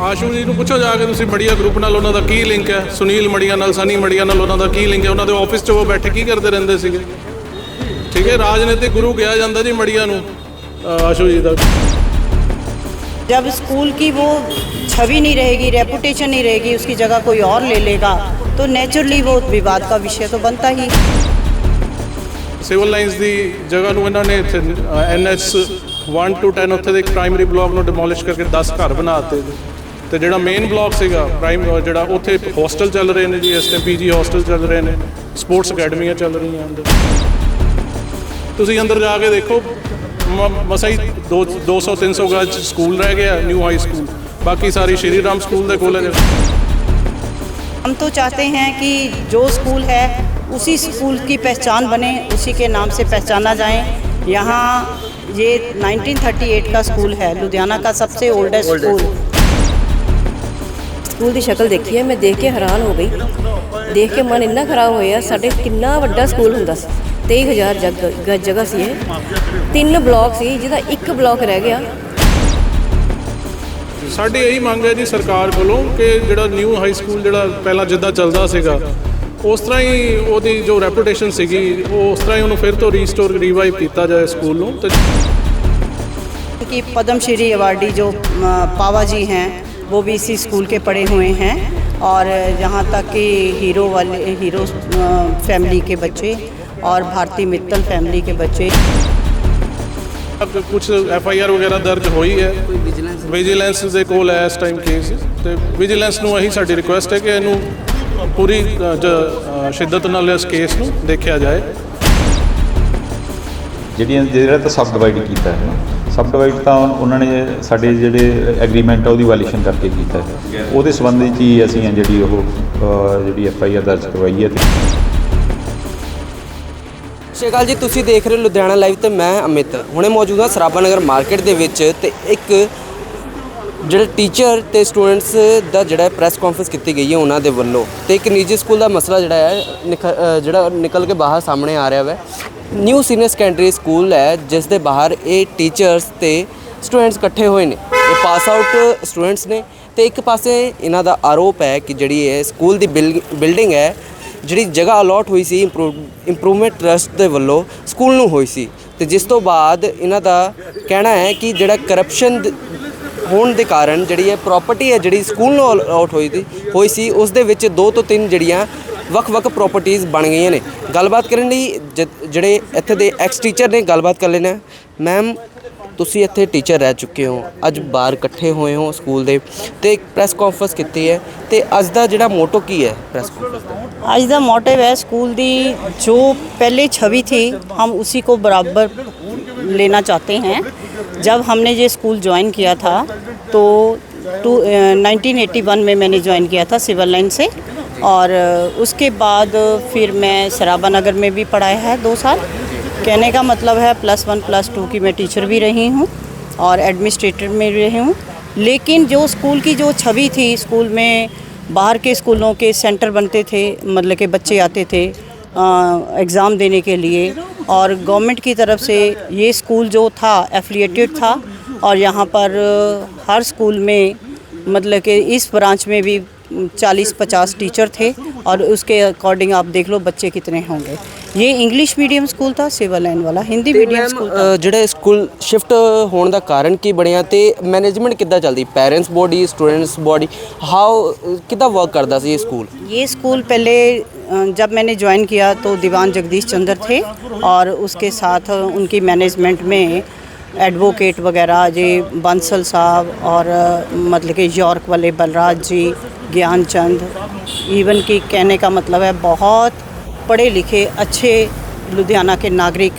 ਆਸ਼ੂ ਜੀ ਨੂੰ ਪੁੱਛੋ ਜਾ ਕੇ ਤੁਸੀਂ ਮੜੀਆ ਗਰੁੱਪ ਨਾਲ ਉਹਨਾਂ ਦਾ ਕੀ ਲਿੰਕ ਹੈ ਸੁਨੀਲ ਮੜੀਆ ਨਾਲ ਸਨੀ ਮੜੀਆ ਨਾਲ ਉਹਨਾਂ ਦਾ ਕੀ ਲਿੰਕ ਹੈ ਉਹਨਾਂ ਦੇ ਆਫਿਸ 'ਚ ਉਹ ਬੈਠੇ ਕੀ ਕਰਦੇ ਰਹਿੰਦੇ ਸੀਗੇ ਠੀਕ ਹੈ ਰਾਜਨੀਤਿਕ ਗੁਰੂ ਕਿਹਾ ਜਾਂਦਾ ਜੀ ਮੜੀਆ ਨੂੰ ਅ, ਆਸ਼ੂ ਜੀ ਦਾ जब स्कूल की वो छवि नहीं रहेगी रेपुटेशन नहीं रहेगी उसकी जगह कोई और ले लेगा तो नेचुरली वो विवाद का विषय तो बनता ही ਸਿਵਲ ਲਾਈਨਸ ਦੀ ਜਗ੍ਹਾ ਨੂੰ ਇਹਨਾਂ ਨੇ ਇੱਥੇ ਐਨਐਸ 1 ਟੂ 10 ਉੱਥੇ ਦੇ ਇੱਕ ਪ੍ਰਾਇਮਰੀ ਬਲਾਕ ਨੂੰ ਡਿਮੋਲਿਸ਼ ਕਰਕੇ 10 ਘਰ ਬਣਾ ਦਿੱਤੇ ਜੀ। ਤੇ ਜਿਹੜਾ ਮੇਨ ਬਲਾਕ ਸੀਗਾ ਪ੍ਰਾਈਮ ਜਿਹੜਾ ਉੱਥੇ ਹੋਸਟਲ ਚੱਲ ਰਹੇ ਨੇ ਜੀ ਇਸ ਟਾਈਮ ਪੀਜੀ ਹੋਸਟਲ ਚੱਲ ਰਹੇ ਨੇ ਸਪੋਰਟਸ ਅਕੈਡਮੀਆਂ ਚੱਲ ਰਹੀਆਂ ਅੰਦਰ ਤੁਸੀਂ ਅੰਦਰ ਜਾ ਕੇ ਦੇਖੋ ਮ- ਮਸਾਂ ਹੀ 200 300 ਗਜ ਸਕੂਲ ਰਹਿ ਗਿਆ ਨਿਊ ਹਾਈ ਸਕੂਲ ਬਾਕੀ ਸਾਰੀ ਸ਼੍ਰੀ ਰਾਮ ਸਕੂਲ ਦੇ ਕੋਲ ਹੈ हम तो चाहते हैं कि जो स्कूल है उसी स्कूल की पहचान बने उसी के नाम से पहचाना जाए यहाँ ये 1938 का स्कूल है लुधियाना का सबसे ओल्डेस्ट स्कूल ਸਕੂਲ ਦੀ ਸ਼ਕਲ ਦੇਖੀ ਹੈ ਮੈਂ ਦੇਖ ਕੇ ਹੈਰਾਨ ਹੋ ਗਈ। ਦੇਖ ਕੇ ਮਨ ਇੰਨਾ ਖਰਾਬ ਹੋਇਆ ਸਾਡੇ ਕਿੰਨਾ ਵੱਡਾ ਸਕੂਲ ਹੁੰਦਾ ਸੀ 23000 ਜਗ੍ਹਾ ਸੀ ਇਹ। ਤਿੰਨ ਬਲਾਕ ਸੀ ਜਿਹਦਾ ਇੱਕ ਬਲਾਕ ਰਹਿ ਗਿਆ। ਸਾਡੀ ਇਹੀ ਮੰਗ ਹੈ ਜੀ ਸਰਕਾਰ ਕੋਲੋਂ ਕਿ ਜਿਹੜਾ ਨਿਊ ਹਾਈ ਸਕੂਲ ਜਿਹੜਾ ਪਹਿਲਾਂ ਜਿੱਦਾਂ ਚੱਲਦਾ ਸੀਗਾ ਉਸ ਤਰ੍ਹਾਂ ਹੀ ਉਹਦੀ ਜੋ ਰੈਪਿਊਟੇਸ਼ਨ ਸੀਗੀ ਉਹ ਉਸ ਤਰ੍ਹਾਂ ਹੀ ਉਹਨੂੰ ਫਿਰ ਤੋਂ ਰੀਸਟੋਰ ਰੀਵਾਈਵ ਕੀਤਾ ਜਾਏ ਸਕੂਲ ਨੂੰ। ਤੇ ਕਿ ਪਦਮ ਸ਼੍ਰੀ ਅਵਾਰਡੀ ਜੋ ਪਾਵਾ ਜੀ ਹੈ वो भी इसी स्कूल के पढ़े हुए हैं और यहाँ तक कि हीरो वाले हीरो अ, फैमिली के बच्चे और भारती मित्तल फैमिली के बच्चे ਕੁਝ ਐਫ ਆਈ ਆਰ ਵਗੈਰਾ ਦਰਜ ਹੋਈ ਹੈ ਵਿਜੀਲੈਂਸ ਦੇ ਕੋਲ ਹੈ ਇਸ ਟਾਈਮ ਕੇਸ ਤੇ ਵਿਜੀਲੈਂਸ ਨੂੰ ਇਹੀ ਸਾਡੀ ਰਿਕੁਐਸਟ ਹੈ ਕਿ ਇਹਨੂੰ ਪੂਰੀ ਅ, ਜ- ਅ, ਸ਼ਿੱਦਤ ਨਾਲ ਇਸ ਕੇਸ ਨੂੰ ਦੇਖਿਆ ਜਾਏ ਜਿਹੜੀਆਂ ਜਿਹੜਾ ਤਾਂ ਸਬ ਡਿਵਾਈਡ ਕੀਤਾ ਹੈ ਨਾ ਸਬ ਡਿਵਾਈਡ ਤਾਂ ਉਹਨਾਂ ਨੇ ਸਾਡੇ ਜਿਹੜੇ ਐਗਰੀਮੈਂਟ ਆ ਉਹਦੀ ਵਾਇਲੇਸ਼ਨ ਕਰਕੇ ਕੀਤਾ ਹੈ। ਉਹਦੇ ਸੰਬੰਧ ਵਿੱਚ ਹੀ ਅਸੀਂ ਆ ਜਿਹੜੀ ਉਹ ਅ, ਜਿਹੜੀ ਐਫ ਆਈ ਆਰ ਦਰਜ ਕਰਵਾਈ ਹੈ ਤੇ ਸਤਿ ਸ਼੍ਰੀ ਅਕਾਲ ਜੀ ਤੁਸੀਂ ਦੇਖ ਰਹੇ ਹੋ ਲੁਧਿਆਣਾ ਲਾਈਵ ਤੇ ਮੈਂ ਅਮਿਤ। ਹੁਣੇ ਮੌਜੂਦ ਹਾਂ ਸਰਾਭਾ ਨਗਰ ਮਾਰਕੀਟ ਦੇ ਵਿੱਚ ਤੇ ਇੱਕ ਜਿਹੜੇ ਟੀਚਰ ਤੇ ਸਟੂਡੈਂਟਸ ਦਾ ਜਿਹੜਾ ਪ੍ਰੈਸ ਕਾਨਫਰੰਸ ਕੀਤੀ ਗਈ ਹੈ ਉਹਨਾਂ ਦੇ ਵੱਲੋਂ ਤੇ ਇੱਕ ਨਿੱਜੀ ਸਕੂਲ ਦਾ ਮਸਲਾ ਜਿਹੜਾ ਹੈ ਨਿਖ- ਅ, ਜਿਹੜਾ ਨਿਕਲ ਕੇ ਬਾਹਰ ਸਾਹਮਣੇ ਆ ਰਿਹਾ ਹੈ ਨਿਊ ਸੀਨੀਅਰ ਸੈਕੰਡਰੀ ਸਕੂਲ ਹੈ, ਜਿਸ ਦੇ ਬਾਹਰ ਇਹ ਟੀਚਰਸ ਤੇ ਸਟੂਡੈਂਟਸ ਇਕੱਠੇ ਹੋਏ ਨੇ। ਇਹ ਪਾਸ ਆਊਟ ਸਟੂਡੈਂਟਸ ਨੇ ਤੇ ਇੱਕ ਪਾਸੇ ਇਹਨਾਂ ਦਾ ਆਰੋਪ ਹੈ ਕਿ ਜਿਹੜੀ ਇਹ ਸਕੂਲ ਦੀ ਬਿਲਡਿੰਗ ਹੈ, ਜਿਹੜੀ ਜਗ੍ਹਾ ਅਲੋਟ ਹੋਈ ਸੀ ਇੰਪਰੂਵਮੈਂਟ ਟਰਸਟ ਦੇ ਵੱਲੋਂ ਸਕੂਲ ਨੂੰ ਹੋਈ ਸੀ। ਤੇ ਜਿਸ ਤੋਂ ਬਾਅਦ ਇਹਨਾਂ ਦਾ ਕਹਿਣਾ ਹੈ ਕਿ ਜਿਹੜਾ ਕਰਪਸ਼ਨ ਹੋਣ ਦੇ ਕਾਰਨ ਜਿਹੜੀ ਇਹ ਪ੍ਰਾਪਰਟੀ ਹੈ, ਜਿਹੜੀ ਸਕੂਲ ਨੂੰ ਆਊਟ ਹੋਈ ਸੀ ਹੋਈ ਸੀ, ਉਸ ਦੇ ਵਿੱਚ ਦੋ ਤੋਂ ਤਿੰਨ ਜਿਹੜੀਆਂ ਵੱਖ-ਵੱਖ ਪ੍ਰਾਪਰਟੀਆਂ ਬਣ ਗਈਆਂ ਨੇ ਗੱਲਬਾਤ ਕਰਨ ਲਈ ਜ- ਜਿਹੜੇ ਇੱਥੇ ਦੇ ਐਕਸ ਟੀਚਰ ਨੇ ਗੱਲਬਾਤ ਕਰ ਲੈਣਾ ਮੈਮ ਤੁਸੀਂ ਇੱਥੇ ਟੀਚਰ ਰਹਿ ਚੁੱਕੇ ਹੋ ਅੱਜ ਬਾਹਰ ਇਕੱਠੇ ਹੋਏ ਹੋ ਸਕੂਲ ਦੇ ਤੇ ਇੱਕ ਪ੍ਰੈਸ ਕਾਨਫਰੰਸ ਕੀਤੀ ਹੈ ਤੇ ਅੱਜ ਦਾ ਜਿਹੜਾ ਮੋਟੋ ਕੀ ਹੈ ਪ੍ਰੈਸ ਕਾਨਫਰੰਸ ਦਾ आज द मोटिव है स्कूल दी जो पहले छवि थी हम उसी को बराबर लेना चाहते हैं जब हमने ये स्कूल ज्वाइन किया था तो टू नाइनटीन एटी वन में मैंने ज्वाइन किया था सिविल लाइन से और उसके बाद फिर मैं सराबा नगर में भी पढ़ाया है दो साल। कहने का मतलब है प्लस वन प्लस टू की मैं टीचर भी रही हूँ और एडमिनिस्ट्रेटर में भी रही हूँ। लेकिन जो स्कूल की जो छवि थी स्कूल में बाहर के स्कूलों के सेंटर बनते थे मतलब के बच्चे आते थे एग्ज़ाम देने के लिए और गवर्नमेंट की तरफ़ से ये स्कूल जो था एफिलिएटेड था और यहाँ पर हर स्कूल में मतलब कि इस ब्रांच में भी 40-50 टीचर थे और उसके अकॉर्डिंग आप देख लो बच्चे कितने होंगे ये इंग्लिश मीडियम स्कूल था सिविल लाइन वाला हिंदी मीडियम स्कूल था ਅ, ਜਿਹੜੇ ਸਕੂਲ ਸ਼ਿਫਟ ਹੋਣ ਦਾ ਕਾਰਨ ਕੀ ਬਣਿਆ ਤੇ ਮੈਨੇਜਮੈਂਟ ਕਿੱਦਾਂ ਚੱਲਦੀ parents body students body how ਕਿੱਦਾਂ ਵਰਕ ਕਰਦਾ ਸੀ ਇਹ ਸਕੂਲ ये स्कूल पहले अ, जब मैंने ज्वाइन किया तो दीवान जगदीश चंद्र थे और उसके साथ उनकी मैनेजमेंट में एडवोकेट वगैरह, जी, बंसल साहब और मतलब कि यॉर्क वाले बलराज जी ज्ञान चंद इवन की कहने का मतलब है बहुत पढ़े लिखे, अच्छे लुधियाना के नागरिक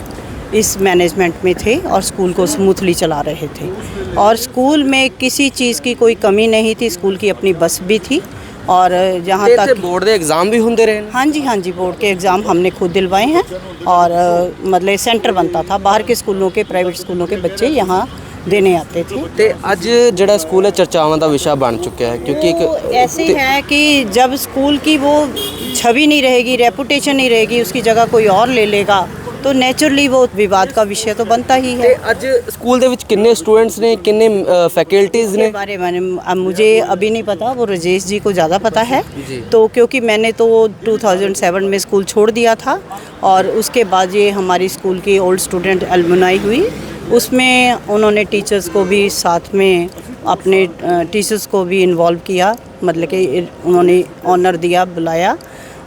इस मैनेजमेंट में थे और स्कूल को स्मूथली चला रहे थे। और स्कूल में किसी चीज़ की कोई कमी नहीं थी स्कूल की अपनी बस भी थी। और जहाँ ਤੇ ਇੱਥੇ तक ਬੋਰਡ ਦੇ ਐਗਜ਼ਾਮ ਵੀ ਹੁੰਦੇ ਰਹੇ ਨੇ हाँ जी हाँ जी बोर्ड के एग्ज़ाम हमने खुद दिलवाए हैं और अ, मतलब सेंटर बनता था बाहर के स्कूलों के प्राइवेट स्कूलों के बच्चे यहाँ देने आते थे ਤੇ ਅੱਜ ਜਿਹੜਾ ਸਕੂਲ ਹੈ ਚਰਚਾਵਾਂ ਦਾ ਵਿਸ਼ਾ ਬਣ ਚੁੱਕਿਆ ਹੈ ਕਿਉਂਕਿ ਇੱਕ ऐसे है कि जब स्कूल की वो छवि नहीं रहेगी रेपुटेशन नहीं रहेगी उसकी जगह कोई और ले लेगा तो नेचुरली वो विवाद का विषय तो बनता ही है। आज स्कूल किन्ने स्टूडेंट्स ने किन्ने फैकल्टीज ने? बारे में मुझे अभी नहीं पता वो राजेश जी को ज़्यादा पता है। तो क्योंकि मैंने तो 2007 में स्कूल छोड़ दिया था और उसके बाद ये हमारी स्कूल की ओल्ड स्टूडेंट एलमुनाई हुई। उसमें उन्होंने टीचर्स को भी साथ में अपने टीचर्स को भी इन्वॉल्व किया। मतलब कि उन्होंने ऑनर दिया बुलाया।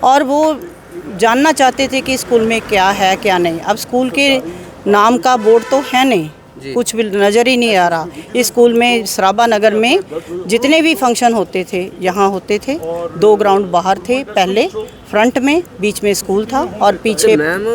और वो जानना चाहते थे कि स्कूल में क्या है क्या नहीं। अब स्कूल के नाम का बोर्ड तो है नहीं। कुछ भी नज़र ही नहीं आ रहा। इस स्कूल में सराबा नगर में जितने भी फ़ंक्शन होते थे यहाँ होते थे। दो ग्राउंड बाहर थे पहले फ्रंट में बीच में स्कूल था और पीछे ਮੈਮ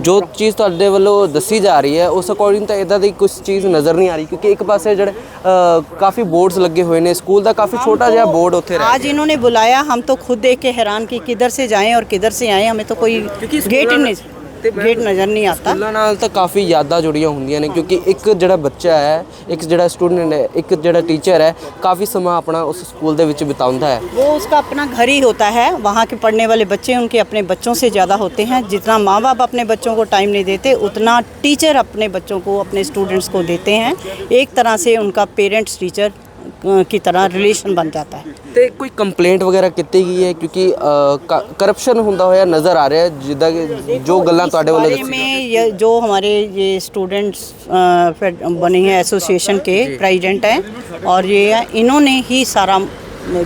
ਜੋ ਚੀਜ਼ ਤੁਹਾਡੇ ਵੱਲੋਂ ਦੱਸੀ ਜਾ ਰਹੀ ਹੈ ਉਸ ਅਕੋਰਡਿੰਗ ਤਾਂ ਇਦਾਂ ਦੀ ਕੁਝ ਚੀਜ਼ ਨਜ਼ਰ ਨਹੀਂ ਆ ਰਹੀ ਕਿਉਂਕਿ ਇੱਕ ਪਾਸੇ ਜਿਹੜੇ ਅ, ਕਾਫੀ ਬੋਰਡਸ ਲੱਗੇ ਹੋਏ ਨੇ ਸਕੂਲ ਦਾ ਕਾਫੀ ਛੋਟਾ ਜਿਹਾ ਬੋਰਡ ਉੱਥੇ ਰਹਿ आज इन्होंने बुलाया हम तो खुद देख के हैरान कि किधर से जाएं और किधर से आएं हमें तो कोई क्योंकि गेट ही स्कूल- नहीं ਤੇ ਮੈਂ- गेट नज़र नहीं आता ਸਕੂਲਾਂ ਨਾਲ ਤਾਂ ਕਾਫੀ ਯਾਦਾਂ ਜੁੜੀਆਂ ਹੁੰਦੀਆਂ ਨੇ ਕਿਉਂਕਿ ਇੱਕ ਜਿਹੜਾ ਬੱਚਾ ਹੈ ਇੱਕ ਜਿਹੜਾ ਸਟੂਡੈਂਟ ਹੈ ਇੱਕ ਜਿਹੜਾ ਟੀਚਰ ਹੈ ਕਾਫੀ ਸਮਾਂ ਆਪਣਾ ਉਸ ਸਕੂਲ ਦੇ ਵਿੱਚ ਬਿਤਾਉਂਦਾ ਹੈ वो उसका अपना घर ही होता है वहाँ के पढ़ने वाले बच्चे उनके अपने बच्चों से ज़्यादा होते हैं जितना माँ बाप अपने बच्चों को टाइम नहीं देते उतना टीचर अपने बच्चों को अपने स्टूडेंट्स को देते हैं एक तरह से उनका पेरेंट्स टीचर की तरह रिलेशन बन जाता है ਤੇ ਕੋਈ ਕੰਪਲੇਂਟ ਵਗੈਰਾ ਕੀਤੀ ਗਈ ਹੈ ਕਿਉਂਕਿ ਕਰਪਸ਼ਨ ਹੁੰਦਾ ਹੋਇਆ ਨਜ਼ਰ ਆ ਰਿਹਾ ਹੈ ਜਿੱਦਾਂ ਕਿ ਜੋ ਗੱਲਾਂ ਤੁਹਾਡੇ ਵੱਲੋਂ बारे ਦੱਸੀ में ये जो हमारे ये स्टूडेंट्स बने हैं एसोसिएशन के प्रेसिडेंट हैं और ये इन्होंने ही सारा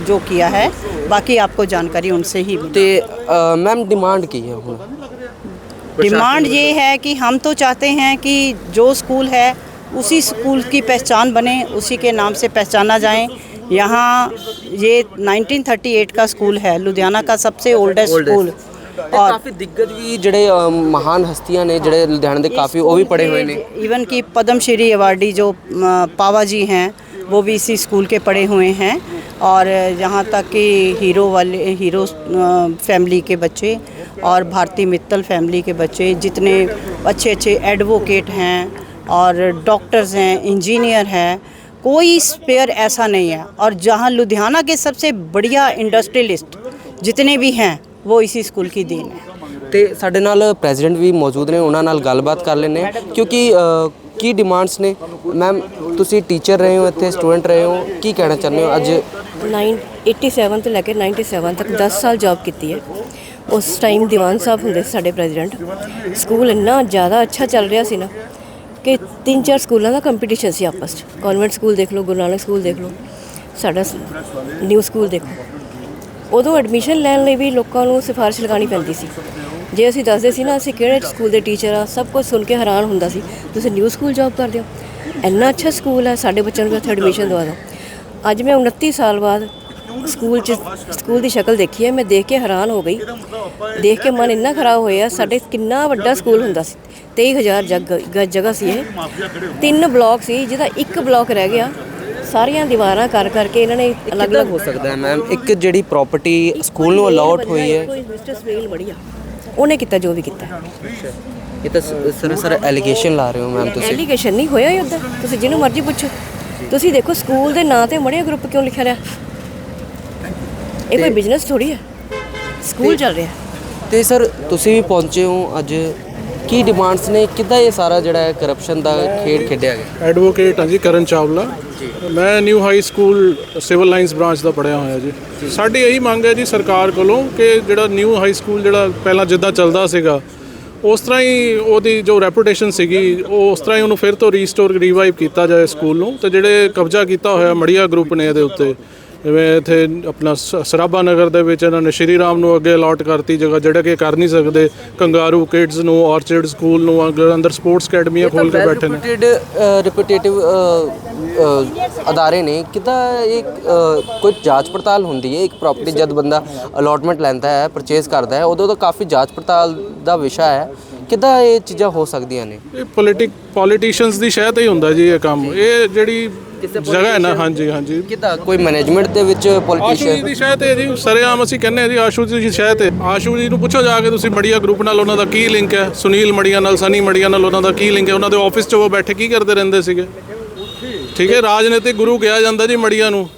जो किया है बाकी आपको जानकारी उनसे ही मिली ਤੇ ਮੈਮ ਡਿਮਾਂਡ ਕੀ ਹੈ ਹੁਣ डिमांड ये है कि हम तो चाहते हैं कि जो स्कूल है उसी स्कूल की पहचान बने उसी के नाम से पहचाना जाए यहाँ ये 1938 का स्कूल है लुधियाना का सबसे ओल्डेस्ट स्कूल ਤੇ ਕਾਫੀ ਦਿੱਗਜ ਵੀ ਜਿਹੜੇ ਅ, ਮਹਾਨ ਹਸਤੀਆਂ ਨੇ ਜਿਹੜੇ ਲੁਧਿਆਣੇ ਦੇ ਕਾਫੀ ਉਹ ਵੀ ਪੜੇ ਹੋਏ ਨੇ इवन कि पद्म श्री अवार्डी जो अ, पावा जी हैं वो भी इसी स्कूल के पढ़े हुए हैं और यहाँ तक कि हीरो वाले हीरो अ, फैमिली के बच्चे और भारती मित्तल फैमिली के बच्चे जितने अच्छे अच्छे एडवोकेट हैं और डॉक्टर्स हैं इंजीनियर हैं कोई स्पेयर ऐसा नहीं है और जहाँ लुधियाना के सबसे बढ़िया इंडस्ट्रियलिस्ट जितने भी हैं वो इसी स्कूल की देन है ਤੇ ਸਾਡੇ ਨਾਲ ਪ੍ਰੈਜ਼ੀਡੈਂਟ ਵੀ ਮੌਜੂਦ ਨੇ ਉਹਨਾਂ ਨਾਲ ਗੱਲਬਾਤ ਕਰ ਲੈਂਦੇ ਹਾਂ ਕਿਉਂਕਿ ਅ, ਕੀ ਡਿਮਾਂਡਸ ਨੇ ਮੈਮ ਤੁਸੀਂ ਟੀਚਰ ਰਹੇ ਹੋ ਇੱਥੇ ਸਟੂਡੈਂਟ ਰਹੇ ਹੋ ਕੀ ਕਹਿਣਾ ਚਾਹੁੰਦੇ ਹੋ ਅੱਜ 987 ਤੋਂ ਲੈ ਕੇ 97 ਤੱਕ 10 ਸਾਲ ਜੌਬ ਕੀਤੀ ਹੈ ਉਸ ਟਾਈਮ ਦੀਵਾਨ ਸਾਹਿਬ ਹੁੰਦੇ ਸੀ ਸਾਡੇ ਪ੍ਰੈਜ਼ੀਡੈਂਟ ਸਕੂਲ ਇੰਨਾ ਜ਼ਿਆਦਾ ਅੱਛਾ ਚੱਲ ਰਿਹਾ ਸੀ ਨਾ ਕਿ ਤਿੰਨ ਚਾਰ ਸਕੂਲਾਂ ਦਾ ਕੰਪੀਟੀਸ਼ਨ ਸੀ ਆਪਸ 'ਚ। ਕਨਵੈਂਟ ਸਕੂਲ ਦੇਖ ਲਓ, ਗੁਰੂ ਨਾਨਕ ਸਕੂਲ ਦੇਖ ਲਓ, ਸਾਡਾ ਨਿਊ ਸਕੂਲ ਦੇਖੋ ਉਦੋਂ ਐਡਮਿਸ਼ਨ ਲੈਣ ਲਈ ਵੀ ਲੋਕਾਂ ਨੂੰ ਸਿਫਾਰਿਸ਼ ਲਗਾਉਣੀ ਪੈਂਦੀ ਸੀ। ਜੇ ਅਸੀਂ ਦੱਸਦੇ ਸੀ ਨਾ, ਅਸੀਂ ਕਿਹੜੇ ਸਕੂਲ ਦੇ ਟੀਚਰ ਆ, ਸਭ ਕੁਝ ਸੁਣ ਕੇ ਹੈਰਾਨ ਹੁੰਦਾ ਸੀ, ਤੁਸੀਂ ਨਿਊ ਸਕੂਲ ਜੌਬ ਕਰਦੇ ਹੋ? ਇੰਨਾ ਅੱਛਾ ਸਕੂਲ ਹੈ, ਸਾਡੇ ਬੱਚਿਆਂ ਨੂੰ ਵੀ ਉੱਥੇ ਐਡਮਿਸ਼ਨ ਦਵਾ ਦਿਓ। ਅੱਜ ਮੈਂ 29 ਸਾਲ ਬਾਅਦ ਸਕੂਲ 'ਚ ਸਕੂਲ ਦੀ ਸ਼ਕਲ ਦੇਖੀ ਹੈ ਮੈਂ ਦੇਖ ਕੇ ਹੈਰਾਨ ਹੋ ਗਈ। ਦੇਖ ਕੇ ਮਨ ਇੰਨਾ ਖਰਾਬ ਹੋਇਆ ਸਾਡੇ ਕਿੰਨਾ ਵੱਡਾ ਸਕੂਲ ਹੁੰਦਾ ਸੀ 23000 ਜਗ ਗ- ਜਗ੍ਹਾ ਸੀ ਇਹ। ਤਿੰਨ ਬਲਾਕ ਸੀ ਜਿਹਦਾ ਇੱਕ ਬਲਾਕ ਰਹਿ ਗਿਆ। ਸਾਰੀਆਂ ਦੀਵਾਰਾਂ ਕਰ ਕਰਕੇ ਇਹਨਾਂ ਨੇ ਅਲੱਗ-ਅਲੱਗ ਹੋ ਸਕਦਾ ਹੈ ਮੈਮ? ਇੱਕ ਜਿਹੜੀ ਪ੍ਰਾਪਰਟੀ ਸਕੂਲ ਨੂੰ ਅਲਾਟ ਹੋਈ ਹੈ। ਕੋਈ ਮਿਸਟਰ ਸਵੇਲ ਬੜੀਆ ਉਹਨੇ ਕੀਤਾ ਜੋ ਵੀ ਕੀਤਾ। ਇਹ ਤਾਂ ਸਰ ਸਰ ਐਲੀਗੇਸ਼ਨ ਲਾ ਰਹੇ ਹੋ ਮੈਮ ਤੁਸੀਂ। ਐਲੀਗੇਸ਼ਨ ਨਹੀਂ ਹੋਇਆ ਹੀ ਉੱਧਰ। ਤੁਸੀਂ ਜਿਹਨੂੰ ਮਰਜ਼ੀ ਪੁੱਛੋ। ਤੁਸੀਂ ਦੇਖੋ ਸਕੂਲ ਦੇ ਨਾਂ ਤੇ ਮੜਿਆ ਗਰੁੱਪ ਕਿਉਂ ਲਿਖਿਆ ਰਿਹਾ? ਇਹ ਕੋਈ ਬਿਜ਼ਨਸ ਥੋੜੀ ਹੈ? ਸਕੂਲ ਚੱਲ ਰਿਹਾ। ਤੇ ਸਰ ਤੁਸੀਂ ਵੀ ਪਹੁੰਚੇ ਹੋ ਅੱਜ। ਕੀ ਡਿਮਾਂਡਸ ਨੇ? ਕਿੱਦਾਂ ਇਹ ਸਾਰਾ ਜਿਹੜਾ ਹੈ ਕਰਪਸ਼ਨ ਦਾ ਖੇਡ ਖੇਡਿਆ ਗਿਆ? ਐਡਵੋਕੇਟ ਹਾਂ ਜੀ ਕਰਨ ਚਾਵਲਾ। ਮੈਂ new high school civil lines branch ਦਾ ਪੜਿਆ ਹੋਇਆ ਜੀ। ਸਾਡੀ ਇਹੀ ਮੰਗ ਹੈ ਜੀ ਸਰਕਾਰ ਕੋਲੋਂ ਕਿ ਜਿਹੜਾ ਨਿਊ ਹਾਈ ਸਕੂਲ ਜਿਹੜਾ ਪਹਿਲਾਂ ਜਿੱਦਾਂ ਚੱਲਦਾ ਸੀਗਾ ਉਸ ਤਰ੍ਹਾਂ ਹੀ ਉਹਦੀ ਜੋ ਰੈਪੂਟੇਸ਼ਨ ਸੀਗੀ ਉਹ ਉਸ ਤਰ੍ਹਾਂ ਹੀ ਉਹਨੂੰ ਫਿਰ ਤੋਂ ਰੀਸਟੋਰ ਰੀਵਾਈਵ ਕੀਤਾ ਜਾਏ ਸਕੂਲ ਨੂੰ। ਤੇ ਜਿਹੜੇ ਕਬਜ਼ਾ ਕੀਤਾ ਹੋਇਆ ਮੜੀਆ ਗਰੁੱਪ ਨੇ ਇਹਦੇ ਉੱਤੇ ਜਿਵੇਂ ਇੱਥੇ ਆਪਣਾ ਸ- ਸਰਾਭਾ ਨਗਰ ਦੇ ਵਿੱਚ ਇਹਨਾਂ ਨੇ ਸ਼੍ਰੀ ਰਾਮ ਨੂੰ ਅੱਗੇ ਅਲਾਟ ਕਰਤੀ ਜਗ੍ਹਾ ਜਿਹੜਾ ਕਿ ਕਰ ਨਹੀਂ ਸਕਦੇ। ਕੰਗਾਰੂ ਕਿਡਸ ਨੂੰ ਆਰਚਰਡ ਸਕੂਲ ਨੂੰ ਅਗਰ ਅੰਦਰ ਸਪੋਰਟਸ ਅਕੈਡਮੀਆਂ ਖੋਲ ਕੇ ਬੈਠੇ ਨੇ। ਰਿਪਿਊਟੇਡ ਰਿਪਿਊਟੇਟਿਵ ਅਦਾਰੇ ਨੇ। ਕਿੱਦਾਂ ਅ, ਕੋਈ ਜਾਂਚ ਪੜਤਾਲ ਹੁੰਦੀ ਹੈ? ਇੱਕ ਪ੍ਰਾਪਰਟੀ ਜਦ ਬੰਦਾ ਅਲਾਟਮੈਂਟ ਲੈਂਦਾ ਹੈ ਪਰਚੇਸ ਕਰਦਾ ਹੈ ਉਦੋਂ ਤਾਂ ਕਾਫੀ ਜਾਂਚ ਪੜਤਾਲ ਦਾ ਵਿਸ਼ਾ ਹੈ। ਕਿੱਦਾਂ ਇਹ ਚੀਜ਼ਾਂ ਹੋ ਸਕਦੀਆਂ ਨੇ? ਇਹ ਪੋਲਿਟਿਕ ਪੋਲੀਟੀਸ਼ੀਅਨਸ ਦੀ ਸ਼ਹਿ ਤੇ ਹੀ ਹੁੰਦਾ ਜੀ ਇਹ ਕੰਮ। ਇਹ ਜਿਹੜੀ ਜਗ੍ਹਾ ਹੈ ਨਾ ਹਾਂਜੀ ਹਾਂਜੀ। ਕਿੱਦਾਂ? ਕੋਈ ਮੈਨੇਜਮੈਂਟ ਦੇ ਵਿੱਚ ਆਸ਼ੂ ਜੀ ਪੋਲੀਟੀਸ਼ੀਅਨ ਦੀ ਸ਼ਹਿ ਤੇ ਜੀ ਸਰੇਆਮ ਅਸੀਂ ਕਹਿੰਦੇ ਹਾਂ ਜੀ ਆਸ਼ੂ ਜੀ ਦੀ ਸ਼ਹਿ ਤੇ। ਆਸ਼ੂ ਜੀ ਨੂੰ ਪੁੱਛੋ ਜਾ ਕੇ ਤੁਸੀਂ ਮੜੀਆ ਗਰੁੱਪ ਨਾਲ ਉਹਨਾਂ ਦਾ ਕੀ ਲਿੰਕ ਹੈ? ਸੁਨੀਲ ਮੜੀਆ ਨਾਲ ਸਨੀ ਮੜੀਆ ਨਾਲ ਉਹਨਾਂ ਦਾ ਕੀ ਲਿੰਕ ਹੈ? ਉਹਨਾਂ ਦੇ ਆਫਿਸ 'ਚ ਉਹ ਬੈਠੇ ਕੀ ਕਰਦੇ ਰਹਿੰਦੇ ਸੀਗੇ? ਠੀਕ ਹੈ ਰਾਜਨੀਤਿਕ ਗੁਰੂ ਕਿਹਾ ਜਾਂਦਾ ਜੀ ਮੜੀਆ ਨੂੰ।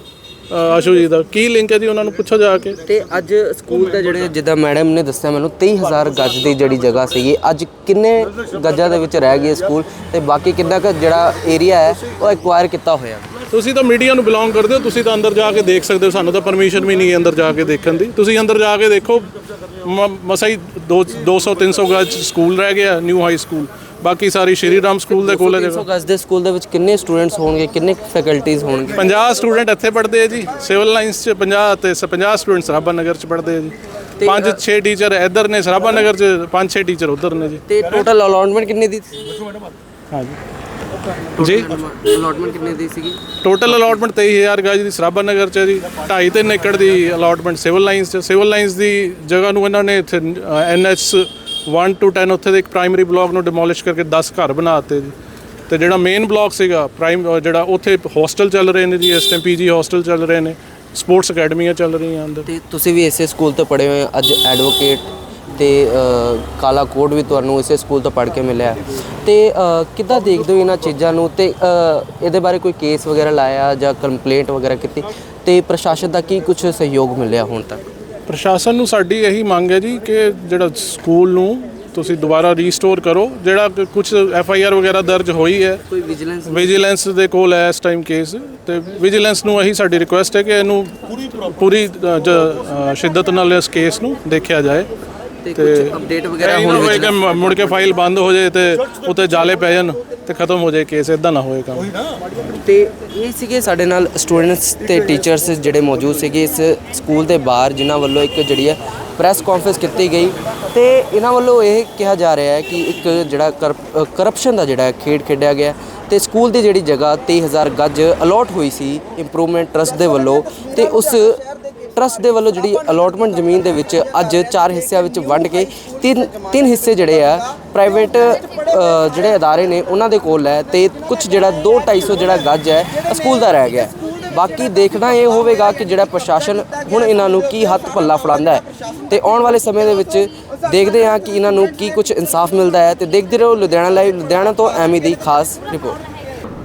ਆਸ਼ੂ ਜੀ ਦਾ। ਕੀ ਲਿੰਕ ਹੈ ਜੀ ਉਹਨਾਂ ਨੂੰ ਪੁੱਛੋ ਜਾ ਕੇ? ਤੇ ਅੱਜ ਸਕੂਲ ਦਾ ਜਿਹੜੇ ਜਿੱਦਾਂ ਮੈਡਮ ਨੇ ਦੱਸਿਆ ਮੈਨੂੰ 23000 ਗੱਜ ਦੀ ਜਿਹੜੀ ਜਗ੍ਹਾ ਸੀਗੀ ਅੱਜ ਕਿੰਨੇ ਗੱਜਾਂ ਦੇ ਵਿੱਚ ਰਹਿ ਗਈ ਸਕੂਲ? ਤੇ ਬਾਕੀ ਕਿੰਨਾ ਕੁ ਜਿਹੜਾ ਏਰੀਆ ਹੈ ਉਹ ਐਕਵਾਇਰ ਕੀਤਾ ਹੋਇਆ? ਤੁਸੀਂ ਤਾਂ ਮੀਡੀਆ ਨੂੰ ਬਿਲੋਂਗ ਕਰਦੇ ਹੋ ਤੁਸੀਂ ਤਾਂ ਅੰਦਰ ਜਾ ਕੇ ਦੇਖ ਸਕਦੇ ਹੋ। ਸਾਨੂੰ ਤਾਂ ਪਰਮਿਸ਼ਨ ਵੀ ਨਹੀਂ ਹੈ ਅੰਦਰ ਜਾ ਕੇ ਦੇਖਣ ਦੀ। ਤੁਸੀਂ ਅੰਦਰ ਜਾ ਕੇ ਦੇਖੋ ਮ- ਮਸਾਂ ਹੀ 200 300 ਗਜ ਸਕੂਲ ਰਹਿ ਗਿਆ ਨਿਊ ਹਾਈ ਸਕੂਲ ਬਾਕੀ ਸਾਰੀ ਸ਼੍ਰੀ ਰਾਮ ਸਕੂਲ ਦੇ ਕੋਲ ਹੈ 300 ਜਗ੍ਹਾ। ਗੱਜ ਦੇ ਸਕੂਲ ਦੇ ਵਿੱਚ ਕਿੰਨੇ ਸਟੂਡੈਂਟਸ ਹੋਣਗੇ ਕਿੰਨੇ ਫੈਕਲਟੀਜ਼ ਹੋਣਗੇ? 50 ਸਟੂਡੈਂਟ ਇੱਥੇ ਪੜ੍ਹਦੇ ਆ ਜੀ ਸਿਵਲ ਲਾਈਨਸ 'ਚ 50 ਤੇ 50 ਸਟੂਡੈਂਟ ਸਰਾਭਾ ਨਗਰ 'ਚ ਪੜ੍ਹਦੇ ਆ ਜੀ। ਪੰਜ 6 ਟੀਚਰ ਇੱਧਰ ਨੇ ਸਰਾਭਾ ਨਗਰ 'ਚ ਪੰਜ 6 ਟੀਚਰ ਉੱਧਰ ਨੇ ਜੀ। ਤੇ ਟੋਟਲ ਅਲਾਟਮੈਂਟ ਕਿੰਨੇ ਦੀ ਜੀ? ਅਲਾਟਮੈਂਟ ਕਿੰਨੇ ਦੀ ਸੀਗੀ? ਟੋਟਲ ਅਲਾਟਮੈਂਟ 23000 ਗਜ ਦੀ ਸਰਾਭਾ ਨਗਰ 'ਚ ਹੈ ਜੀ। 2.5 3 ਏਕੜ ਦੀ ਅਲਾਟਮੈਂਟ ਸਿਵਲ ਲਾਈਨਸ 'ਚ ਸਿਵਲ ਲਾਈਨਸ ਦੀ ਜਗ੍ਹਾ ਨੂੰ ਇਹਨਾਂ ਨੇ ਇੱਥੇ ਐਨਐਚ 1 ਟੂ 10 ਉੱਥੇ ਦੇ ਇੱਕ ਪ੍ਰਾਇਮਰੀ ਬਲਾਕ ਨੂੰ ਡਿਮੋਲਿਸ਼ ਕਰਕੇ 10 ਘਰ ਬਣਾਤੇ ਜੀ। ਤੇ ਜਿਹੜਾ ਮੇਨ ਬਲਾਕ ਸੀਗਾ ਪ੍ਰਾਈਮ ਜਿਹੜਾ ਉੱਥੇ ਹੋਸਟਲ ਚੱਲ ਰਹੇ ਨੇ ਜੀ, ਇਸ ਟਾਈਮ ਪੀਜੀ ਹੋਸਟਲ ਚੱਲ ਰਹੇ ਨੇ ਸਪੋਰਟਸ ਅਕੈਡਮੀਆਂ ਚੱਲ ਰਹੀਆਂ ਅੰਦਰ। ਤੇ ਤੁਸੀਂ ਵੀ ਇਸੇ ਸਕੂਲ ਤੋਂ ਪੜ੍ਹੇ ਹੋਏ ਅੱਜ ਐਡਵੋਕੇਟ ਤੇ ਕਾਲਾ ਕੋਡ ਵੀ ਤੁਹਾਨੂੰ ਇਸੇ ਸਕੂਲ ਤੋਂ ਪੜ੍ਹ ਕੇ ਮਿਲਿਆ। ਤੇ ਕਿੱਦਾਂ ਦੇਖਦੇ ਹੋ ਇਹਨਾਂ ਚੀਜ਼ਾਂ ਨੂੰ? ਤੇ ਇਹਦੇ ਬਾਰੇ ਕੋਈ ਕੇਸ ਵਗੈਰਾ ਲਾਇਆ ਜਾਂ ਕੰਪਲੇਂਟ ਵਗੈਰਾ ਕੀਤੀ? ਤੇ ਪ੍ਰਸ਼ਾਸਨ ਦਾ ਕੀ ਕੁਝ ਸਹਿਯੋਗ ਮਿਲਿਆ ਹੁਣ ਤੱਕ? ਪ੍ਰਸ਼ਾਸਨ ਨੂੰ ਸਾਡੀ ਇਹੀ ਮੰਗ ਹੈ ਜੀ ਕਿ ਜਿਹੜਾ ਸਕੂਲ ਨੂੰ ਤੁਸੀਂ ਦੁਬਾਰਾ ਰੀਸਟੋਰ ਕਰੋ ਜਿਹੜਾ ਕੁਝ ਐਫ ਆਈ ਆਰ ਵਗੈਰਾ ਦਰਜ ਹੋਈ ਹੈ। ਕੋਈ ਵਿਜੀਲੈਂਸ ਵਿਜੀਲੈਂਸ ਦੇ ਕੋਲ ਹੈ ਇਸ ਟਾਈਮ ਕੇਸ ਤੇ ਵਿਜੀਲੈਂਸ ਨੂੰ ਇਹੀ ਸਾਡੀ ਰਿਕੁਐਸਟ ਹੈ ਕਿ ਇਹਨੂੰ ਪੂਰੀ ਅ, ਸ਼ਿੱਦਤ ਨਾਲ ਇਸ ਕੇਸ ਨੂੰ ਦੇਖਿਆ ਜਾਏ। ਤੇ ਕੁਝ ਅਪਡੇਟ ਵਗੈਰਾ ਹੁਣ ਹੋਏ ਕਿ vigilance- ਮ- ਮੁੜ ਕੇ ਫਾਈਲ ਬੰਦ ਹੋ ਜਾਏ ਤੇ ਉੱਤੇ ਜਾਲੇ ਪੈ ਜਾਣ ਤੇ ਖਤਮ ਹੋ ਜਾਏ ਕੇਸ ਇਦਾਂ ਨਾ ਹੋਏ ਕੰਮ। ਤੇ ਇਹ ਸੀਗੇ ਸਾਡੇ ਨਾਲ ਸਟੂਡੈਂਟਸ ਤੇ ਟੀਚਰਸ ਜਿਹੜੇ ਮੌਜੂਦ ਸੀਗੇ ਇਸ ਸਕੂਲ ਦੇ ਬਾਹਰ ਜਿਨ੍ਹਾਂ ਵੱਲੋਂ ਇੱਕ ਜਿਹੜੀ ਹੈ ਪ੍ਰੈਸ ਕਾਨਫਰੰਸ ਕੀਤੀ ਗਈ। ਤੇ ਇਹਨਾਂ ਵੱਲੋਂ ਇਹ ਕਿਹਾ ਜਾ ਰਿਹਾ ਹੈ ਕਿ ਇੱਕ ਜਿਹੜਾ ਕਰਪਸ਼ਨ ਦਾ ਜਿਹੜਾ ਹੈ ਖੇਡ ਖੇਡਿਆ ਗਿਆ। ਤੇ ਸਕੂਲ ਦੀ ਜਿਹੜੀ ਜਗ੍ਹਾ 23000 ਗੱਜ ਅਲਾਟ ਹੋਈ ਸੀ ਇੰਪਰੂਵਮੈਂਟ ਟਰਸਟ ਦੇ ਵੱਲੋਂ ਤੇ ਉਸ ਟਰਸਟ ਦੇ ਵੱਲੋਂ ਜਿਹੜੀ ਅਲੋਟਮੈਂਟ ਜ਼ਮੀਨ ਦੇ ਵਿੱਚ ਅੱਜ ਚਾਰ ਹਿੱਸਿਆਂ ਵਿੱਚ ਵੰਡ ਕੇ ਤਿੰਨ ਤਿੰਨ ਹਿੱਸੇ ਜਿਹੜੇ ਆ ਪ੍ਰਾਈਵੇਟ ਜਿਹੜੇ ਅਦਾਰੇ ਨੇ, ਉਹਨਾਂ ਦੇ ਕੋਲ ਹੈ ਤੇ ਕੁਝ ਜਿਹੜਾ 2 250 ਜਿਹੜਾ ਗੱਜ ਹੈ ਸਕੂਲ ਦਾ ਰਹਿ ਗਿਆ ਬਾਕੀ ਦੇਖਣਾ ਇਹ ਹੋਵੇਗਾ ਕਿ ਜਿਹੜਾ ਪ੍ਰਸ਼ਾਸਨ ਹੁਣ ਇਹਨਾਂ ਨੂੰ ਕੀ ਹੱਥ ਪੱਲਾ ਫੜਾਉਂਦਾ ਹੈ। ਤੇ ਆਉਣ ਵਾਲੇ ਸਮੇਂ ਦੇ ਵਿੱਚ ਦੇਖਦੇ ਹਾਂ ਕਿ ਇਹਨਾਂ ਨੂੰ ਕੀ ਕੁਝ ਇਨਸਾਫ ਮਿਲਦਾ ਹੈ ਤੇ ਦੇਖਦੇ ਰਹੋ ਲੁਧਿਆਣਾ ਲਾਈਵ, ਲੁਧਿਆਣਾ ਤੋਂ ਐਮੀ ਦੀ ਖਾਸ report.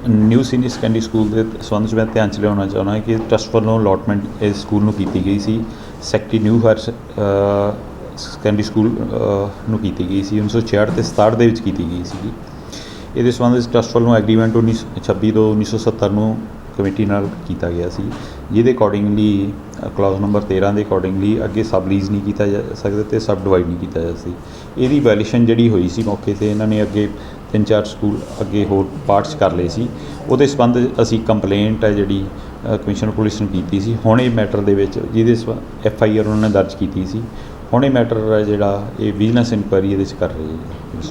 New senior secondary school ਦੇ ਸੰਬੰਧ 'ਚ ਮੈਂ ਧਿਆਨ ਚ ਲਿਆਉਣਾ ਚਾਹੁੰਦਾ ਕਿ ਟਰਸਟ ਵੱਲੋਂ ਅਲੋਟਮੈਂਟ ਇਸ ਸਕੂਲ ਨੂੰ ਕੀਤੀ ਗਈ ਸੀ। Secretary new higher secondary school ਨੂੰ ਕੀਤੀ ਗਈ ਸੀ। 1966 ਤੇ 67 ਦੇ ਵਿੱਚ ਕੀਤੀ ਗਈ ਸੀ ਇਹਦੇ ਸੰਬੰਧ ਵਿੱਚ ਟਰਸਟ ਵੱਲੋਂ ਐਗਰੀਮੈਂਟ 1926 ਤੋਂ 1970 ਨੂੰ ਕਮੇਟੀ ਨਾਲ ਕੀਤਾ ਗਿਆ ਸੀ। ਜਿਹਦੇ ਅਕੋਰਡਿੰਗਲੀ ਕਲਾਜ਼ ਨੰਬਰ 13 ਦੇ ਅਕੋਰਡਿੰਗਲੀ ਅੱਗੇ ਸਬ ਲੀਜ਼ ਨਹੀਂ ਕੀਤਾ ਜਾ ਸਕਦਾ ਤੇ ਸਬ ਡਿਵਾਈਡ ਨਹੀਂ ਕੀਤਾ ਜਾ ਸੀ ਇਹਦੀ ਵੈਲਿਊਸ਼ਨ ਜਿਹੜੀ ਹੋਈ ਸੀ ਮੌਕੇ ਤੇ, ਇਹਨਾਂ ਨੇ ਅੱਗੇ ਤਿੰਨ ਚਾਰ ਸਕੂਲ ਅੱਗੇ ਹੋਰ ਪਾਰਟਸ ਕਰ ਲਏ ਸੀ। ਉਹਦੇ ਸੰਬੰਧ ਅਸੀਂ ਕੰਪਲੇਂਟ ਹੈ ਜਿਹੜੀ ਕਮਿਸ਼ਨਰ ਪੁਲਿਸ ਨੂੰ ਕੀਤੀ ਸੀ। ਹੁਣ ਇਹ ਮੈਟਰ ਦੇ ਵਿੱਚ ਜਿਹਦੇ ਐਫ ਆਈ ਆਰ ਉਹਨਾਂ ਨੇ ਦਰਜ ਕੀਤੀ ਸੀ। ਹੁਣ ਇਹ ਮੈਟਰ ਹੈ ਜਿਹੜਾ ਇਹ ਵਿਜੀਲੈਂਸ ਇਨਕੁਆਇਰੀ ਇਹਦੇ 'ਚ ਕਰ ਰਹੀ ਹੈ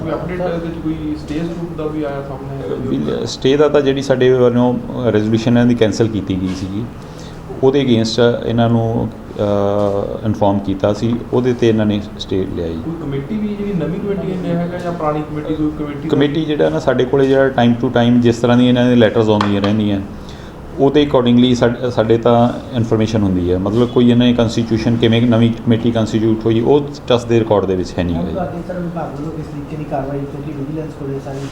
ਕੋਈ ਅਪਡੇਟ ਇਹਦੇ ਵਿੱਚ ਕੋਈ ਸਟੇਜ ਗਰੁੱਪ ਦਾ ਵੀ ਆਇਆ ਸਾਹਮਣੇ? ਸਟੇ ਦਾ ਤਾਂ ਜਿਹੜੀ ਸਾਡੇ ਵੱਲੋਂ ਰੈਜ਼ੋਲੂਸ਼ਨ ਇਹਨਾਂ ਦੀ ਕੈਨਸਲ ਕੀਤੀ ਗਈ ਸੀਗੀ। ਉਹਦੇ ਅਗੇਂਸਟ ਇਹਨਾਂ ਨੂੰ ਇਨਫੋਰਮ ਕੀਤਾ ਸੀ ਉਹਦੇ ਤੇ ਇਹਨਾਂ ਨੇ ਸਟੇ ਲਿਆ ਜੀ। ਕੋਈ ਕਮੇਟੀ ਵੀ ਜਿਹੜੀ ਨਵੀਂ ਕਮੇਟੀ ਨੇ ਹੈਗਾ ਜਾਂ ਪੁਰਾਣੀ ਕਮੇਟੀ ਕੋਈ ਕਮੇਟੀ ਕਮੇਟੀ ਜਿਹੜਾ ਨਾ ਸਾਡੇ ਕੋਲੇ ਜਿਹੜਾ ਟਾਈਮ ਟੂ ਟਾਈਮ ਜਿਸ ਤਰ੍ਹਾਂ ਦੀ ਇਹਨਾਂ ਦੇ ਲੈਟਰਸ ਆਉਂਦੀਆਂ ਰਹਿੰਦੀਆਂ ਉਹਦੇ ਅਕੋਰਡਿੰਗਲੀ ਸਾਡੇ ਤਾਂ ਇਨਫੋਰਮੇਸ਼ਨ ਹੁੰਦੀ ਹੈ। ਮਤਲਬ ਕੋਈ ਇਹਨਾਂ ਦੀ ਕਨਸਟੀਟਿਊਸ਼ਨ ਕਿਵੇਂ ਨਵੀਂ ਕਮੇਟੀ ਕੰਸਟੀਟਿਊਟ ਹੋਈ ਉਹ ਟਰਸਟ ਦੇ ਰਿਕਾਰਡ ਦੇ ਵਿੱਚ ਹੈ ਨਹੀਂ ਹੈ।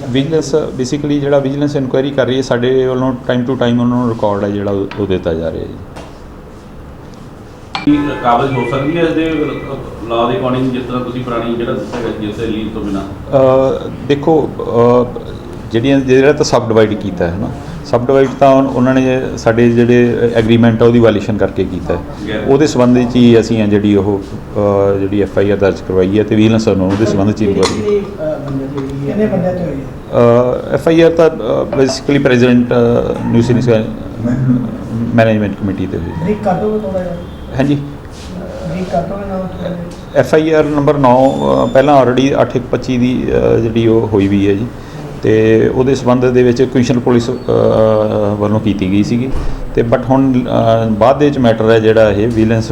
ਵਿਜੀਲੈਂਸ ਬੇਸਿਕਲੀ ਜਿਹੜਾ ਵਿਜੀਲੈਂਸ ਇਨਕੁਆਇਰੀ ਕਰ ਰਹੀ ਹੈ ਸਾਡੇ ਵੱਲੋਂ ਟਾਈਮ ਟੂ ਟਾਈਮ ਉਹਨਾਂ ਨੂੰ ਰਿਕਾਰਡ ਹੈ ਜਿਹੜਾ ਉਹ ਉਹ ਦਿੱਤਾ ਜਾ ਰਿਹਾ ਹੈ ਜੀ। ਕੀ ਕਾਬਜ਼ ਹੋ ਸਕਦੀ ਹੈ ਇਸ ਦੇ ਲਾਅ ਦੇ ਅਕੋਰਡਿੰਗ ਜਿਸ ਤਰ੍ਹਾਂ ਤੁਸੀਂ ਪੁਰਾਣੀ ਜਿਹੜਾ ਦੱਸਿਆ ਗਿਆ ਜਿਸ ਦੇ ਲੀਜ਼ ਤੋਂ ਬਿਨਾ? ਅ, ਦੇਖੋ ਜਿਹੜੀਆਂ ਜਿਹੜਾ ਤਾਂ ਸਬ ਡਿਵਾਈਡ ਕੀਤਾ ਹੈ ਨਾ ਸਬ ਡਿਵਾਈਡ ਤਾਂ ਉਹਨਾਂ ਨੇ ਸਾਡੇ ਜਿਹੜੇ ਐਗਰੀਮੈਂਟ ਆ ਉਹਦੀ ਵਾਲੀਸ਼ਨ ਕਰਕੇ ਕੀਤਾ ਹੈ। ਉਹਦੇ ਸੰਬੰਧ ਵਿੱਚ ਹੀ ਅਸੀਂ ਆ ਜਿਹੜੀ ਉਹ ਜਿਹੜੀ ਐਫ ਆਈ ਆਰ ਦਰਜ ਕਰਵਾਈ ਹੈ ਤੇ ਵਿਜੀਲੈਂਸ ਨੂੰ ਉਹਦੇ ਸੰਬੰਧ ਵਿੱਚ ਇਨਕੁਆਇਰੀ ਕਿੰਨੇ ਬੰਦੇ ਤੇ ਹੋਈ ਹੈ? ਕਿੰਨੇ ਬੰਦੇ ਤੇ ਹੋਈ ਹੈ ਐਫ ਆਈ ਆਰ ਤਾਂ basically president new senior management committee ਤੇ ਹੋਈ ਬਰੀਕ ਕਰ ਦੋ ਥੋੜਾ ਜਿਹਾ। ਹਾਂਜੀ। ਬਰੀਕ ਕਰ ਦੋ ਨਾ ਥੋੜ੍ਹਾ ਐਫ ਆਈ ਆਰ ਨੰਬਰ 9 ਪਹਿਲਾਂ ਆਲਰੇਡੀ 8125 ਦੀ ਅ, ਜਿਹੜੀ ਉਹ ਹੋਈ ਵੀ ਹੈ ਜੀ। ਤੇ ਉਹਦੇ ਸੰਬੰਧ ਦੇ ਵਿੱਚ ਕਮਿਸ਼ਨ ਪੁਲਿਸ ਅ, ਵੱਲੋਂ ਕੀਤੀ ਗਈ ਸੀਗੀ। ਤੇ ਬਟ ਹੁਣ ਅ, ਬਾਅਦ ਦੇ ਵਿੱਚ ਮੈਟਰ ਹੈ ਜਿਹੜਾ ਇਹ ਵਿਜੀਲੈਂਸ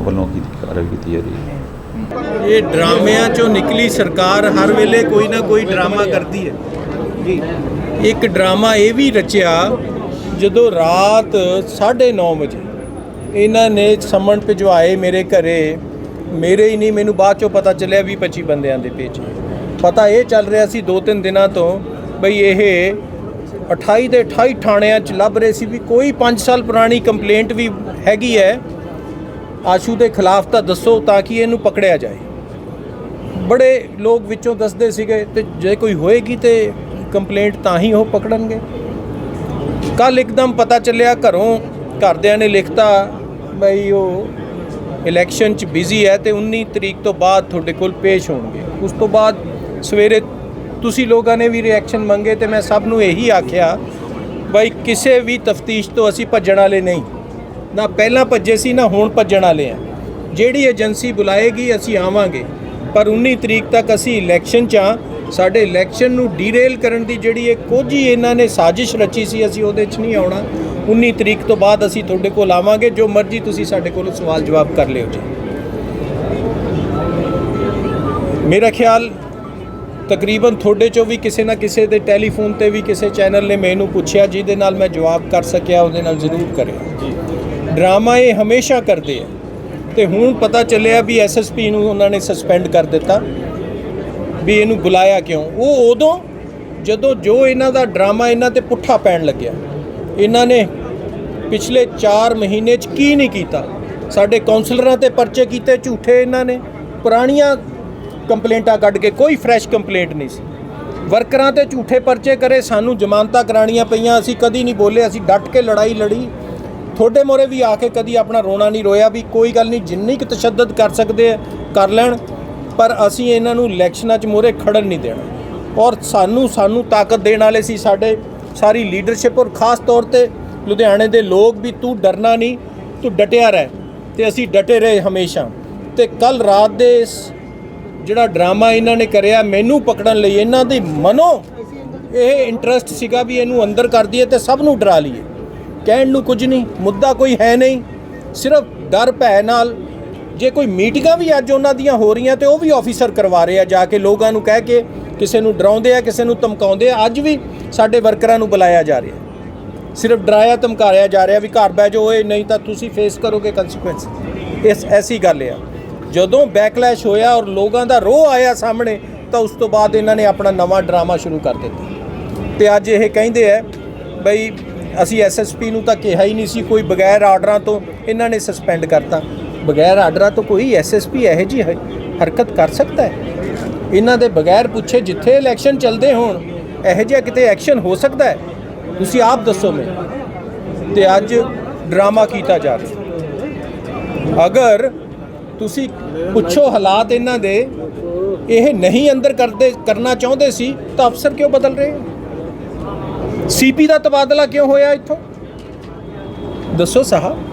ਵੱਲੋਂ ਕੀਤੀ ਕਾਰਵਾਈ ਕੀਤੀ ਜਾ ਰਹੀ ਹੈ। ਇਹ ਡਰਾਮਿਆਂ ਚੋਂ ਨਿਕਲੀ ਸਰਕਾਰ ਹਰ ਵੇਲੇ ਕੋਈ ਨਾ ਕੋਈ ਡਰਾਮਾ ਕਰਦੀ ਹੈ। ਜੀ। ਇੱਕ ਡਰਾਮਾ ਇਹ ਵੀ ਰਚਿਆ ਜਦੋਂ ਰਾਤ 9:30 ਵਜੇ ਇਹਨਾਂ ਨੇ ਸਮਨ ਭਿਜਵਾਏ ਮੇਰੇ ਘਰੇ, ਮੇਰੇ ਹੀ ਨਹੀਂ, ਮੈਨੂੰ ਬਾਅਦ ਚੋਂ ਪਤਾ ਚੱਲਿਆ ਵੀ 25 ਬੰਦਿਆਂ ਦੇ ਪੇਚ ਪਤਾ ਇਹ ਚੱਲ ਰਿਹਾ ਸੀ ਦੋ ਤਿੰਨ ਦਿਨਾਂ ਤੋਂ ਬਈ ਇਹ 28 ਦੇ 28 ਥਾਣਿਆਂ 'ਚ ਲੱਭ ਰਹੇ ਸੀ ਵੀ ਕੋਈ 5 ਸਾਲ ਪੁਰਾਣੀ ਕੰਪਲੇਂਟ ਵੀ ਹੈਗੀ ਹੈ। ਆਸ਼ੂ ਦੇ ਖਿਲਾਫ ਤਾਂ ਦੱਸੋ ਤਾਂ ਕਿ ਇਹਨੂੰ ਪਕੜਿਆ ਜਾਏ। ਬੜੇ ਲੋਕ ਵਿੱਚੋਂ ਦੱਸਦੇ ਸੀਗੇ ਤੇ ਜੇ ਕੋਈ ਹੋਏਗੀ ਤੇ ਕੰਪਲੇਂਟ ਤਾਂ ਹੀ ਉਹ ਪਕੜਨਗੇ। ਕੱਲ ਇੱਕਦਮ ਪਤਾ ਚੱਲਿਆ ਘਰੋਂ ਘਰਦਿਆਂ ਨੇ ਲਿਖਤਾ ਬਈ ਉਹ ਇਲੈਕਸ਼ਨ 'ਚ ਬਿਜ਼ੀ ਹੈ ਤੇ 19 ਤਰੀਕ ਤੋਂ ਬਾਅਦ ਤੁਹਾਡੇ ਕੋਲ ਪੇਸ਼ ਹੋਣਗੇ। ਉਸ ਤੋਂ ਬਾਅਦ ਸਵੇਰੇ ਤੁਸੀਂ ਲੋਕਾਂ ਨੇ ਵੀ ਰਿਐਕਸ਼ਨ ਮੰਗੇ ਤੇ ਮੈਂ ਸਭ ਨੂੰ ਇਹੀ ਆਖਿਆ, ਬਈ ਕਿਸੇ ਵੀ ਤਫਤੀਸ਼ ਤੋਂ ਅਸੀਂ ਭੱਜਣ ਵਾਲੇ ਨਹੀਂ। ਨਾ ਪਹਿਲਾਂ ਭੱਜੇ ਸੀ, ਨਾ ਹੁਣ ਭੱਜਣ ਵਾਲੇ ਆ। ਜਿਹੜੀ ਏਜੰਸੀ ਬੁਲਾਏਗੀ, ਅਸੀਂ ਆਵਾਂਗੇ। ਪਰ 19 ਤਰੀਕ ਤੱਕ ਅਸੀਂ ਇਲੈਕਸ਼ਨ 'ਚ ਆ ਸਾਡੇ ਇਲੈਕਸ਼ਨ ਨੂੰ ਡੀਰੇਲ ਕਰਨ ਦੀ ਜਿਹੜੀ ਇਹ ਕੋਝੀ ਇਹਨਾਂ ਨੇ ਸਾਜ਼ਿਸ਼ ਰਚੀ ਸੀ, ਅਸੀਂ ਉਹਦੇ 'ਚ ਨਹੀਂ ਆਉਣਾ। 19 ਤਰੀਕ ਤੋਂ ਬਾਅਦ ਅਸੀਂ ਤੁਹਾਡੇ ਕੋਲ ਆਵਾਂਗੇ, ਜੋ ਮਰਜ਼ੀ ਤੁਸੀਂ ਸਾਡੇ ਕੋਲ ਸਵਾਲ ਜਵਾਬ ਕਰ ਲਿਓ ਜੀ। ਮੇਰਾ ਖਿਆਲ, ਤਕਰੀਬਨ ਤੁਹਾਡੇ ਚੋਂ ਵੀ ਕਿਸੇ ਨਾ ਕਿਸੇ ਦੇ ਟੈਲੀਫੋਨ ਤੇ ਵੀ ਕਿਸੇ ਚੈਨਲ ਨੇ ਮੈਨੂੰ ਪੁੱਛਿਆ, ਜਿਹਦੇ ਨਾਲ ਮੈਂ ਜਵਾਬ ਕਰ ਸਕਿਆ, ਉਹਦੇ ਨਾਲ ਜ਼ਰੂਰ ਕਰਿਆ ਡਰਾਮਾ ਇਹ ਹਮੇਸ਼ਾ ਕਰਦੇ ਆ। ਤੇ ਹੁਣ ਪਤਾ ਚੱਲਿਆ ਵੀ ਐਸਐਸਪੀ ਨੂੰ ਉਹਨਾਂ ਨੇ ਸਸਪੈਂਡ ਕਰ ਦਿੱਤਾ। ਵੀ ਇਹਨੂੰ ਬੁਲਾਇਆ ਕਿਉਂ? ਉਹ ਉਦੋਂ ਜਦੋਂ ਜੋ ਇਹਨਾਂ ਦਾ ਡਰਾਮਾ ਇਹਨਾਂ ਤੇ ਪੁੱਠਾ ਪੈਣ ਲੱਗਿਆ, ਇਹਨਾਂ ਨੇ ਪਿਛਲੇ 4 ਮਹੀਨੇ 'ਚ ਕੀ ਨਹੀਂ ਕੀਤਾ? ਸਾਡੇ ਕਾਉਂਸਲਰਾਂ ਤੇ ਪਰਚੇ ਕੀਤੇ, ਝੂਠੇ ਇਹਨਾਂ ਨੇ, ਪੁਰਾਣੀਆਂ ਕੰਪਲੇਂਟਾਂ ਕੱਢ ਕੇ ਕੋਈ ਫਰੈਸ਼ ਕੰਪਲੇਂਟ ਨਹੀਂ ਸੀ। ਵਰਕਰਾਂ ਤੇ ਝੂਠੇ ਪਰਚੇ ਕਰੇ, ਸਾਨੂੰ ਜ਼ਮਾਨਤਾਂ ਕਰਾਣੀਆਂ ਪਈਆਂ, ਅਸੀਂ ਕਦੀ ਨਹੀਂ ਬੋਲੇ, ਅਸੀਂ ਡਟ ਕੇ ਲੜਾਈ ਲੜੀ। ਤੁਹਾਡੇ ਮੋਰੇ ਵੀ ਆ ਕੇ ਕਦੀ ਆਪਣਾ ਰੋਣਾ ਨਹੀਂ ਰੋਇਆ ਵੀ ਕੋਈ ਗੱਲ ਨਹੀਂ, ਜਿੰਨੀ ਕੁ ਤਸ਼ੱਦਦ ਕਰ ਸਕਦੇ ਆ, ਕਰ ਲੈਣ। ਪਰ ਅਸੀਂ ਇਹਨਾਂ ਨੂੰ ਇਲੈਕਸ਼ਨਾਂ 'ਚ ਮੋਰੇ ਖੜਨ ਨਹੀਂ ਦੇਣਾ। ਔਰ ਸਾਨੂੰ ਸਾਨੂੰ ਤਾਕਤ ਦੇਣ ਵਾਲੇ ਸੀ ਸਾਡੇ, ਸਾਰੀ ਲੀਡਰਸ਼ਿਪ ਔਰ ਖਾਸ ਤੌਰ ਤੇ ਲੁਧਿਆਣੇ ਦੇ ਲੋਕ ਵੀ ਤੂੰ ਡਰਨਾ ਨਹੀਂ, ਤੂੰ ਡਟਿਆ ਰਹਿ ਤੇ ਅਸੀਂ ਡਟੇ ਰਹੇ ਹਮੇਸ਼ਾ। ਤੇ ਕੱਲ ਰਾਤ ਦੇ ਇਸ ਜਿਹੜਾ ਡਰਾਮਾ ਇਹਨਾਂ ਨੇ ਕਰਿਆ, ਮੈਨੂੰ ਪਕੜਨ ਲਈ ਇਹਨਾਂ ਦੇ ਮਨੋ ਇਹ ਇੰਟਰਸਟ ਸੀਗਾ ਵੀ ਇਹਨੂੰ ਅੰਦਰ ਕਰ ਦਈਏ ਤੇ ਸਭ ਨੂੰ ਡਰਾ ਲਈਏ। ਕਹਿਣ ਨੂੰ ਕੁਝ ਨਹੀਂ, ਮੁੱਦਾ ਕੋਈ ਹੈ ਨਹੀਂ। ਸਿਰਫ ਡਰ ਭੈ ਨਾਲ ਜੇ ਕੋਈ ਮੀਟਿੰਗਾਂ ਵੀ ਅੱਜ ਉਹਨਾਂ ਦੀਆਂ ਹੋ ਰਹੀਆਂ ਤੇ ਉਹ ਵੀ ਆਫੀਸਰ ਕਰਵਾ ਰਹੇ ਆ ਜਾ ਕੇ ਲੋਕਾਂ ਨੂੰ ਕਹਿ ਕੇ ਕਿਸੇ ਨੂੰ ਡਰਾਉਂਦੇ ਆ, ਕਿਸੇ ਨੂੰ ਧਮਕਾਉਂਦੇ ਆ, ਅੱਜ ਵੀ ਸਾਡੇ ਵਰਕਰਾਂ ਨੂੰ ਬੁਲਾਇਆ ਜਾ ਰਿਹਾ। ਸਿਰਫ ਡਰਾਇਆ ਧਮਕਾਇਆ ਜਾ ਰਿਹਾ ਵੀ ਘਰ ਬਹਿ ਜਾਓ ਓਏ, ਨਹੀਂ ਤਾਂ ਤੁਸੀਂ ਫੇਸ ਕਰੋਗੇ ਕੰਸੀਕੁਐਂਸ ਇਸ, ਐਸੀ ਗੱਲ ਆ। ਜਦੋਂ ਬੈਕਲੈਸ਼ ਹੋਇਆ ਔਰ ਲੋਕਾਂ ਦਾ ਰੋਹ ਆਇਆ ਸਾਹਮਣੇ, ਤਾਂ ਉਸ ਤੋਂ ਬਾਅਦ ਇਹਨਾਂ ਨੇ ਆਪਣਾ ਨਵਾਂ ਡਰਾਮਾ ਸ਼ੁਰੂ ਕਰ ਦਿੱਤਾ। ਤੇ ਅੱਜ ਇਹ ਕਹਿੰਦੇ ਆ ਬਈ ਅਸੀਂ ਐਸਐਸਪੀ ਨੂੰ ਤਾਂ ਕਿਹਾ ਹੀ ਨਹੀਂ ਸੀ, ਕੋਈ ਬਗੈਰ ਆਰਡਰਾਂ ਤੋਂ ਇਹਨਾਂ ਨੇ ਸਸਪੈਂਡ ਕਰਤਾ। ਬਗੈਰ ਆਰਡਰਾਂ ਤੋਂ ਕੋਈ ਐਸਐਸਪੀ ਇਹੋ ਜੀ ਹਰਕਤ ਕਰ ਸਕਦਾ ਹੈ? ਇਹਨਾਂ ਦੇ ਬਗੈਰ ਪੁੱਛੇ ਜਿੱਥੇ ਇਲੈਕਸ਼ਨ ਚੱਲਦੇ ਹੋਣ, ਇਹੋ ਜਿਹਾ ਕਿਤੇ ਐਕਸ਼ਨ ਹੋ ਸਕਦਾ ਹੈ? ਤੁਸੀਂ ਆਪ ਦੱਸੋ ਮੈਨੂੰ। ਤੇ ਅੱਜ ਡਰਾਮਾ ਕੀਤਾ ਜਾ ਰਿਹਾ ਅਗਰ ਤੁਸੀਂ ਪੁੱਛੋ ਹਾਲਾਤ ਇਹਨਾਂ ਦੇ, ਇਹ ਨਹੀਂ ਅੰਦਰ ਕਰਦੇ, ਕਰਨਾ ਚਾਹੁੰਦੇ ਸੀ, ਤਾਂ ਅਫਸਰ ਕਿਉਂ ਬਦਲ ਰਹੇ ਸੀਪੀ ਦਾ ਤਬਾਦਲਾ ਕਿਉਂ ਹੋਇਆ ਇੱਥੋਂ? ਦੱਸੋ ਸਾਹਿਬ।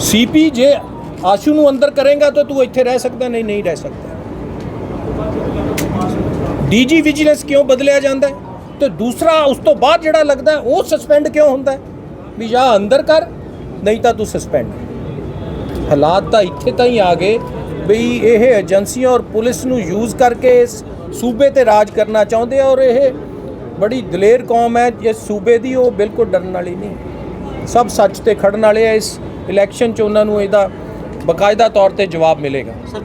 ਸੀਪੀ ਜੇ ਆਸ਼ੂ ਨੂੰ ਅੰਦਰ ਕਰੇਗਾ ਤਾਂ ਤੂੰ ਇੱਥੇ ਰਹਿ ਸਕਦਾ ਨਹੀਂ ਨਹੀਂ ਰਹਿ ਸਕਦਾ ਡੀਜੀ ਵਿਜੀਲੈਂਸ ਕਿਉਂ ਬਦਲਿਆ ਜਾਂਦਾ ਹੈ ਤੇ ਦੂਸਰਾ ਉਸ ਤੋਂ ਬਾਅਦ ਜਿਹੜਾ ਲੱਗਦਾ ਉਹ ਸਸਪੈਂਡ ਕਿਉਂ ਹੁੰਦਾ ਹੈ? ਵੀ ਜਾਂ ਅੰਦਰ ਕਰ ਨਹੀਂ ਤਾਂ ਤੂੰ ਸਸਪੈਂਡ ਹਾਲਾਤ ਤਾਂ ਇੱਥੇ ਤਾਂ ਹੀ ਆ ਗਏ ਬਈ ਇਹ ਏਜੰਸੀਆਂ ਔਰ ਪੁਲਿਸ ਨੂੰ ਯੂਜ਼ ਕਰਕੇ ਇਸ ਸੂਬੇ ਤੇ ਰਾਜ ਕਰਨਾ ਚਾਹੁੰਦੇ ਆ ਔਰ ਇਹ ਬੜੀ ਦਲੇਰ ਕੌਮ ਹੈ ਇਸ ਸੂਬੇ ਦੀ ਉਹ ਬਿਲਕੁਲ ਡਰਨ ਵਾਲੀ ਨਹੀਂ ਸਭ ਸੱਚ ਤੇ ਖੜਨ ਵਾਲੇ ਆ ਇਸ ਇਲੈਕਸ਼ਨ 'ਚ ਉਹਨਾਂ ਨੂੰ ਇਹਦਾ ਬਕਾਇਦਾ ਤੌਰ ਤੇ ਜਵਾਬ ਮਿਲੇਗਾ।